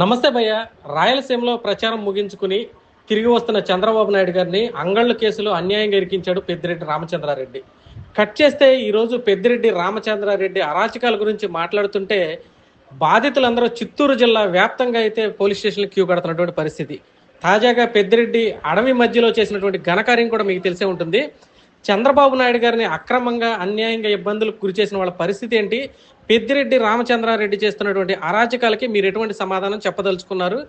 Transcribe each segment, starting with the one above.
నమస్తే భయ్య. రాయలసీమలో ప్రచారం ముగించుకుని తిరిగి వస్తున్న చంద్రబాబు నాయుడు గారిని అంగళ్ళు కేసులో అన్యాయంగా ఇరికించాడు పెద్దిరెడ్డి రామచంద్రారెడ్డి. కట్ చేస్తే ఈరోజు పెద్దిరెడ్డి రామచంద్రారెడ్డి అరాచకాల గురించి మాట్లాడుతుంటే బాధితులందరూ చిత్తూరు జిల్లా వ్యాప్తంగా అయితే పోలీస్ స్టేషన్లు క్యూ కడుతున్నటువంటి పరిస్థితి. తాజాగా పెద్దిరెడ్డి అడవి మధ్యలో చేసినటువంటి ఘనకార్యం కూడా మీకు తెలిసే ఉంటుంది. చంద్రబాబు నాయుడు గారిని అక్రమంగా అన్యాయంగా ఇబ్బందులకు గురి చేసిన వాళ్ళ పరిస్థితి ఏంటి? పెద్దిరెడ్డి రామచంద్రారెడ్డి చేస్తున్నటువంటి అరాచకాలకి మీరు ఎటువంటి సమాధానం చెప్పదలుచుకున్నారు?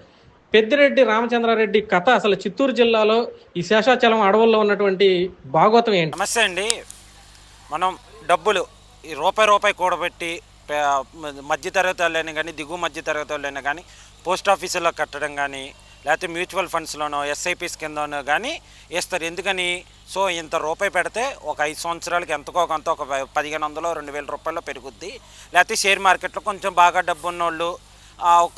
పెద్దిరెడ్డి రామచంద్రారెడ్డి కథ అసలు చిత్తూరు జిల్లాలో ఈ శేషాచలం అడవుల్లో ఉన్నటువంటి భాగవతం ఏంటి? నమస్తే అండి. మనం డబ్బులు ఈ రూపాయి రూపాయి కూడబెట్టి పే- మధ్యతరగతి వాళ్ళైనా కానీ దిగువ మధ్యతరగతి వాళ్ళైనా కానీ పోస్ట్ ఆఫీసులో కట్టడం కానీ లేకపోతే మ్యూచువల్ ఫండ్స్లోనో ఎస్ఐపిస్ కిందనో కానీ వేస్తారు ఎందుకని? సో ఇంత రూపాయి పెడితే ఒక ఐదు సంవత్సరాలకి ఎంతకో కొంత ఒక పదిహేను వందలు రెండు వేల రూపాయలు పెరుగుద్ది. లేకపోతే షేర్ మార్కెట్లో కొంచెం బాగా డబ్బు ఉన్నోళ్ళు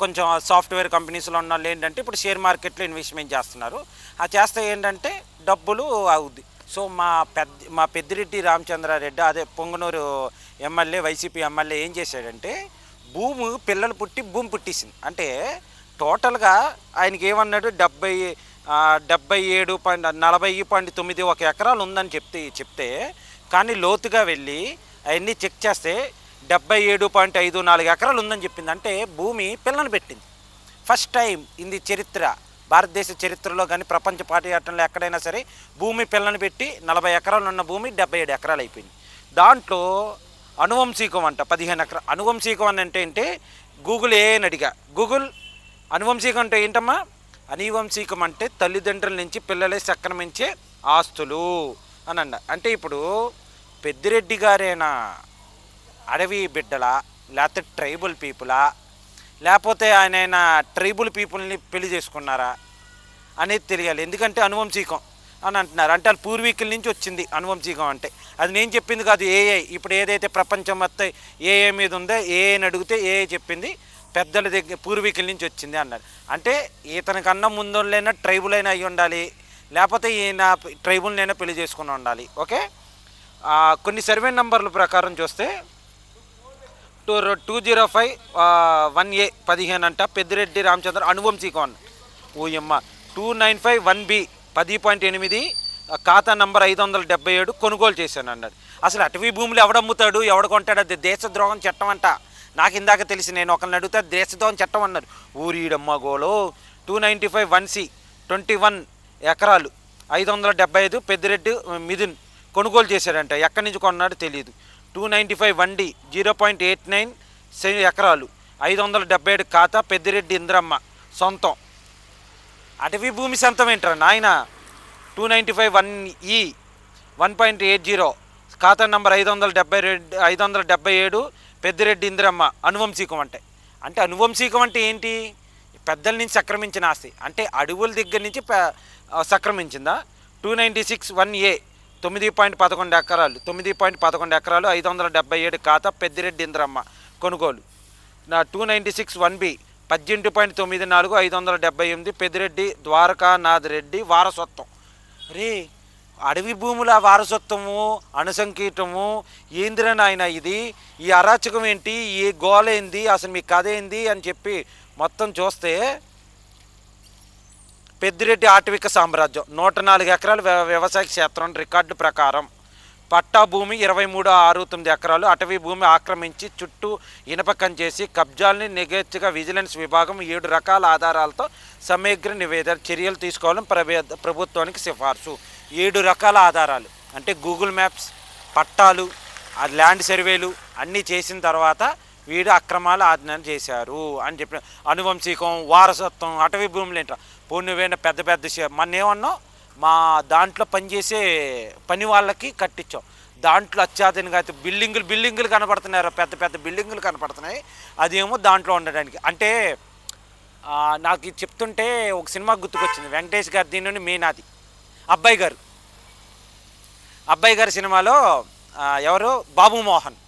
కొంచెం సాఫ్ట్వేర్ కంపెనీస్లో ఉన్న వాళ్ళు ఏంటంటే ఇప్పుడు షేర్ మార్కెట్లో ఇన్వెస్ట్మెంట్ చేస్తున్నారు. ఆ చేస్తే ఏంటంటే డబ్బులు అవుద్ది సో మా పెద్ద మా పెద్దిరెడ్డి రామచంద్రారెడ్డి అదే పొంగనూరు ఎమ్మెల్యే వైసీపీ ఎమ్మెల్యే ఏం చేశాడంటే భూమి పిల్లలు పుట్టి భూమి పుట్టేసింది. అంటే టోటల్గా ఆయనకి ఏమన్నాడు డెబ్బై డెబ్బై ఏడు పాయింట్ నలభై పాయింట్ తొమ్మిది ఒక ఎకరాలు ఉందని చెప్తే చెప్తే కానీ లోతుగా వెళ్ళి అవన్నీ చెక్ చేస్తే డెబ్బై ఏడు పాయింట్ ఐదు నాలుగు ఎకరాలు ఉందని చెప్పింది. అంటే భూమి పిల్లని పెట్టింది. ఫస్ట్ టైం ఇది చరిత్ర భారతదేశ చరిత్రలో కానీ ప్రపంచ పాటయాటంలో ఎక్కడైనా సరే భూమి పిల్లని పెట్టి నలభై ఎకరాలు ఉన్న భూమి డెబ్బై ఏడు ఎకరాలు అయిపోయింది. దాంట్లో అనువంశీకం అంట పదిహేను ఎకరా అనువంశీకం అని అంటే ఏంటి? గూగుల్ ఏ అని అడిగా. గూగుల్ అనువంశీకం అంటే ఏంటమ్మా? అనువంశీకం అంటే తల్లిదండ్రుల నుంచి పిల్లలే సక్రమించే ఆస్తులు అని అన్న అంటే ఇప్పుడు పెద్దిరెడ్డి గారేనా అడవి బిడ్డలా లేకపోతే ట్రైబల్ పీపులా లేకపోతే ఆయన ట్రైబుల్ పీపుల్ని పెళ్ళి చేసుకున్నారా అనేది తెలియాలి. ఎందుకంటే అనువంశీకం అని అంటున్నారు. అంటే వాళ్ళ పూర్వీకుల నుంచి వచ్చింది అనువంశీకం అంటే. అది నేను చెప్పింది కాదు ఏఐ. ఇప్పుడు ఏదైతే ప్రపంచం మొత్తం ఏఐ మీద ఉందో ఏఐని అడిగితే ఏఐ చెప్పింది. పెద్దల దగ్గర పూర్వీకుల నుంచి వచ్చింది అన్నారు. అంటే ఇతనికన్నా ముందులైనా ట్రైబుల్ అయినా అయి ఉండాలి లేకపోతే ఈయన ట్రైబుల్నైనా పెళ్ళి చేసుకుని ఉండాలి. ఓకే? కొన్ని సర్వే నంబర్ల ప్రకారం చూస్తే two two zero five one A పదిహేను అంట పెద్దిరెడ్డి రామచంద్ర అనువంశీకం ఓయమ్మ two nine five one B పది పాయింట్ ఎనిమిది ఖాతా నంబర్ ఐదు వందల డెబ్బై ఏడు కొనుగోలు చేశాను అన్నాడు అసలు అటవీ భూములు ఎవడమ్ముతాడు ఎవడ కొంటాడు అది దేశద్రోహం చట్టం అంట. నాకు ఇందాక తెలిసి నేను ఒకరిని అడిగితే దేశద్రోహం చట్టం అన్నారు. ఊరీడమ్మ గోలో two ninety five one C twenty one ఎకరాలు ఐదు వందల డెబ్బై ఐదు పెద్దిరెడ్డి మిథున్ కొనుగోలు చేశాడంట. ఎక్కడి నుంచి కొన్నాడు తెలియదు. Two ninety five one D zero point eight nine ఎకరాలు ఐదు వందల డెబ్బై ఏడు ఖాతా పెద్దిరెడ్డి ఇంద్రమ్మ సొంతం. అటవీ భూమి సొంతం ఏంట్రా నాయన? Two ninety five one E one point eight zero ఖాతా నంబర్ ఐదు వందల డెబ్బై రెండు ఐదు వందల డెబ్బై ఏడు పెద్దిరెడ్డి ఇందిరమ్మ అనువంశీకం అంటే. అంటే అనువంశీకం అంటే ఏంటి? పెద్దల నుంచి సక్రమించిన ఆస్తి. అంటే అడవుల దగ్గర నుంచి సక్రమించిందా? Two ninety six one A తొమ్మిది పాయింట్ పదకొండు ఎకరాలు తొమ్మిది పాయింట్ పదకొండు ఎకరాలు ఐదు వందల డెబ్బై ఏడు ఖాతా పెద్దిరెడ్డి ఇంద్రమ్మ కొనుగోలు. నా two ninety six one B పద్దెనిమిది పాయింట్ తొమ్మిది నాలుగు ఐదు వందల డెబ్బై ఎనిమిది పెద్దిరెడ్డి ద్వారకానాథ్ రెడ్డి వారసత్వం. రే అడవి భూముల వారసత్వము అణుసంకీటము ఏందిరా నాయన ఇది? ఈ అరాచకం ఏంటి? ఈ గోలేంది అసలు మీ కథ ఏంది? అని చెప్పి మొత్తం చూస్తే పెద్దిరెడ్డి ఆటవిక సామ్రాజ్యం. నూట నాలుగు ఎకరాల వ్యవసాయ క్షేత్రం రికార్డు ప్రకారం. పట్టా భూమి ఇరవై మూడు ఆరు తొమ్మిది ఎకరాలు అటవీ భూమి ఆక్రమించి చుట్టూ ఇనపకం చేసి కబ్జాల్ని నిగెచ్చగా విజిలెన్స్ విభాగం ఏడు రకాల ఆధారాలతో సమగ్ర నివేదన చర్యలు తీసుకోవాలని ప్రభే ప్రభుత్వానికి సిఫార్సు. ఏడు రకాల ఆధారాలు. అంటే గూగుల్ మ్యాప్స్ పట్టాలు ల్యాండ్ సర్వేలు అన్నీ చేసిన తర్వాత వీడు అక్రమాలు ఆజ్ఞానం చేశారు అని చెప్పిన అనువంశికం వారసత్వం అటవీ భూములు ఏంట పోనువైన పెద్ద పెద్ద మన ఏమన్నా ఏమన్నాం మా దాంట్లో పనిచేసే పని వాళ్ళకి కట్టించాం. దాంట్లో అత్యాధునిక అయితే బిల్డింగులు బిల్డింగులు కనపడుతున్నారు పెద్ద పెద్ద బిల్డింగులు కనపడుతున్నాయి. అదేమో దాంట్లో ఉండడానికి. అంటే నాకు ఇది చెప్తుంటే ఒక సినిమా గుర్తుకొచ్చింది. వెంకటేష్ గారి దీని నుండి మీనాది అబ్బాయి గారు. అబ్బాయి గారి సినిమాలో ఎవరు? బాబు మోహన్.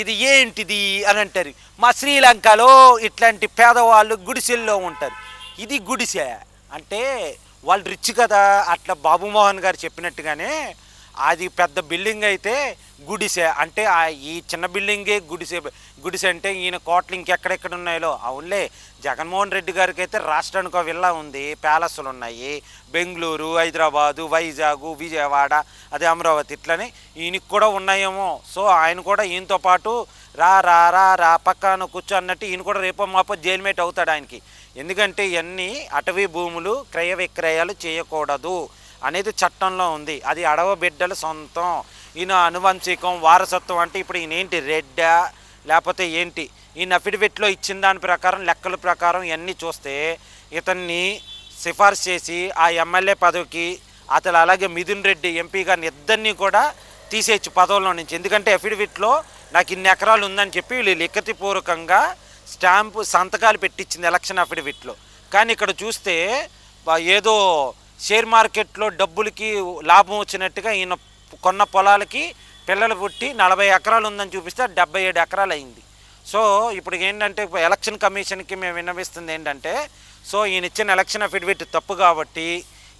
ఇది ఏంటిది అని అంటారు. మా శ్రీలంకలో ఇట్లాంటి పేదవాళ్ళు గుడిసెల్లో ఉంటారు. ఇది గుడిసె. అంటే వాళ్ళు రిచ్ కదా అట్లా బాబుమోహన్ గారు చెప్పినట్టుగానే అది పెద్ద బిల్డింగ్ అయితే గుడిసె. అంటే ఆ ఈ చిన్న బిల్డింగే గుడిసె గుడిసె అంటే ఈయన కోట్లు ఇంకెక్కడెక్కడ ఉన్నాయో? అవునులే జగన్మోహన్ రెడ్డి గారికి అయితే రాష్ట్రానికి ఒక విల్లా ఉంది ప్యాలెస్లు ఉన్నాయి. బెంగళూరు హైదరాబాదు వైజాగ్ విజయవాడ అదే అమరావతి ఇట్లని ఈయనకి కూడా ఉన్నాయేమో. సో ఆయన కూడా ఈయనతో పాటు రా రా రా రా పక్కన కూర్చో అన్నట్టు ఈయన కూడా రేపో మాపో జైల్మేట్ అవుతాడు ఆయనకి. ఎందుకంటే ఇవన్నీ అటవీ భూములు క్రయ విక్రయాలు చేయకూడదు అనేది చట్టంలో ఉంది. అది అడవ బిడ్డల సొంతం. ఈయన అనువంశికం వారసత్వం అంటే ఇప్పుడు ఈయన ఏంటి? రెడ్డా? లేకపోతే ఏంటి? ఈయన అఫిడవిట్లో ఇచ్చిన దాని ప్రకారం లెక్కల ప్రకారం ఇవన్నీ చూస్తే ఇతన్ని సిఫార్సు చేసి ఆ ఎమ్మెల్యే పదవికి అతను అలాగే మిథున్ రెడ్డి ఎంపీ గారిని ఇద్దరిని కూడా తీసేయచ్చు పదవుల్లో నుంచి. ఎందుకంటే అఫిడవిట్లో నాకు ఇన్ని ఎకరాలు ఉందని చెప్పి వీళ్ళు లిఖితపూర్వకంగా స్టాంపు సంతకాలు పెట్టించింది ఎలక్షన్ అఫిడవిట్లో. కానీ ఇక్కడ చూస్తే ఏదో షేర్ మార్కెట్లో డబ్బులకి లాభం వచ్చినట్టుగా ఈయన కొన్న పొలాలకి పిల్లలు పుట్టి నలభై ఎకరాలు ఉందని చూపిస్తే డెబ్బై ఏడు ఎకరాలు అయింది. సో ఇప్పుడు ఏంటంటే ఎలక్షన్ కమిషన్కి మేము విన్నవిస్తుంది ఏంటంటే సో ఈయన ఇచ్చిన ఎలక్షన్ అఫిడవిట్ తప్పు కాబట్టి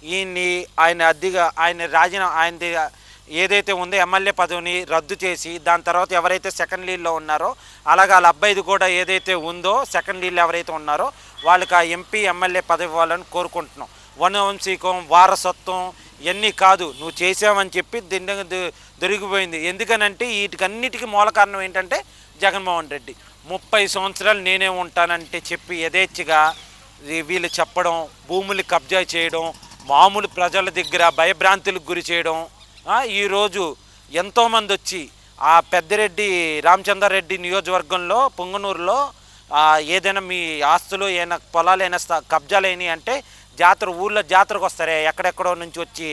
ఈయన్ని ఆయన అద్దెగా ఆయన రాజీనామా ఆయన ఏదైతే ఉందో ఎమ్మెల్యే పదవిని రద్దు చేసి దాని తర్వాత ఎవరైతే సెకండ్ లీడ్లో ఉన్నారో అలాగే వాళ్ళ అబ్బాయిది కూడా ఏదైతే ఉందో సెకండ్ లీడ్లో ఎవరైతే ఉన్నారో వాళ్ళకి ఆ ఎంపీ ఎమ్మెల్యే పదవి ఇవ్వాలని కోరుకుంటున్నాం. వనవంశీకం వారసత్వం ఇవన్నీ కాదు నువ్వు చేసావని చెప్పి దిండ దొరికిపోయింది. ఎందుకనంటే వీటికన్నిటికీ మూల కారణం ఏంటంటే జగన్మోహన్ రెడ్డి. ముప్పై సంవత్సరాలు నేనే ఉంటానంటే చెప్పి యథేచ్ఛగా వీళ్ళు చెప్పడం భూములు కబ్జా చేయడం మామూలు ప్రజల దగ్గర భయభ్రాంతులకు గురి చేయడం ఈరోజు ఎంతోమంది వచ్చి ఆ పెద్దిరెడ్డి రామచంద్రారెడ్డి నియోజకవర్గంలో పొంగనూరులో ఏదైనా మీ ఆస్తులు ఏమైనా పొలాలైనా స్థ- కబ్జాలైనవి అంటే జాతర ఊళ్ళో జాతరకు వస్తారే ఎక్కడెక్కడో నుంచి వచ్చి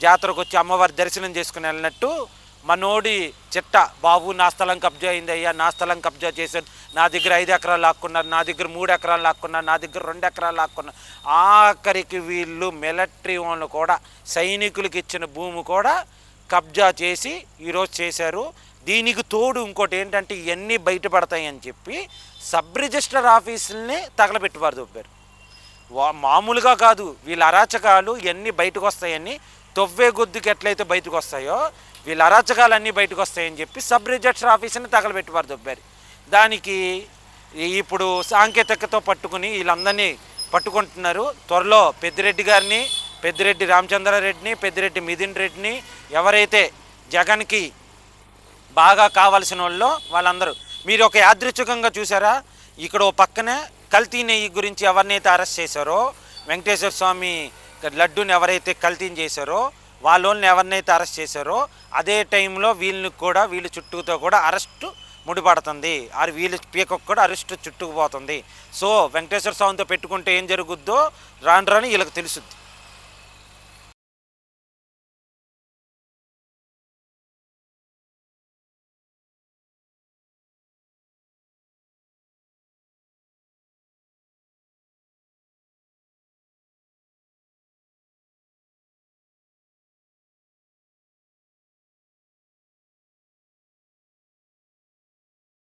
జాతరకు వచ్చి అమ్మవారి దర్శనం చేసుకుని వెళ్ళినట్టు మనోడి చిట్ట బాబు నా స్థలం కబ్జా అయింది అయ్యా నా స్థలం కబ్జా చేశాను. నా దగ్గర ఐదు ఎకరాలు లాక్కున్నారు నా దగ్గర మూడు ఎకరాలు లాక్కున్నారు నా దగ్గర రెండు ఎకరాలు లాక్కున్నారు. ఆఖరికి వీళ్ళు మిలిటరీ వాళ్ళు కూడా సైనికులకు ఇచ్చిన భూమి కూడా కబ్జా చేసి ఈరోజు చేశారు. దీనికి తోడు ఇంకోటి ఏంటంటే ఇవన్నీ బయటపడతాయని చెప్పి సబ్ రిజిస్టర్ ఆఫీసుల్ని తగలబెట్టువారు దొబ్బారు. వా- మామూలుగా కాదు వీళ్ళ అరాచకాలు ఇవన్నీ బయటకు వస్తాయని తొవ్వే గొద్దుకి ఎట్లయితే బయటకు వస్తాయో వీళ్ళ అరాచకాలన్నీ బయటకు వస్తాయని చెప్పి సబ్ రిజిస్టర్ ఆఫీస్ని తగలబెట్టువారు దొబ్బారు. దానికి ఇప్పుడు సాంకేతికతో పట్టుకుని వీళ్ళందరినీ పట్టుకుంటున్నారు. త్వరలో పెద్దిరెడ్డి గారిని పెద్దిరెడ్డి రామచంద్రారెడ్డిని పెద్దిరెడ్డి మిథున్ రెడ్డిని ఎవరైతే జగన్కి బాగా కావాల్సిన వాళ్ళు వాళ్ళందరూ. మీరు ఒక యాదృచ్ఛికంగా చూసారా? ఇక్కడ ఓ పక్కనే కల్తీ నెయ్యి గురించి ఎవరినైతే అరెస్ట్ చేశారో వెంకటేశ్వర స్వామి లడ్డూని ఎవరైతే కల్తీని చేశారో వాళ్ళని ఎవరినైతే అరెస్ట్ చేశారో అదే టైంలో వీళ్ళని కూడా వీళ్ళ చుట్టూతో కూడా అరెస్టు ముడిపడుతుంది. అది వీళ్ళ పీకకు కూడా అరెస్టు చుట్టుకుపోతుంది. సో వెంకటేశ్వర స్వామితో పెట్టుకుంటే ఏం జరుగుద్దో? రాను రాను వీళ్ళకి తెలుసుద్ది.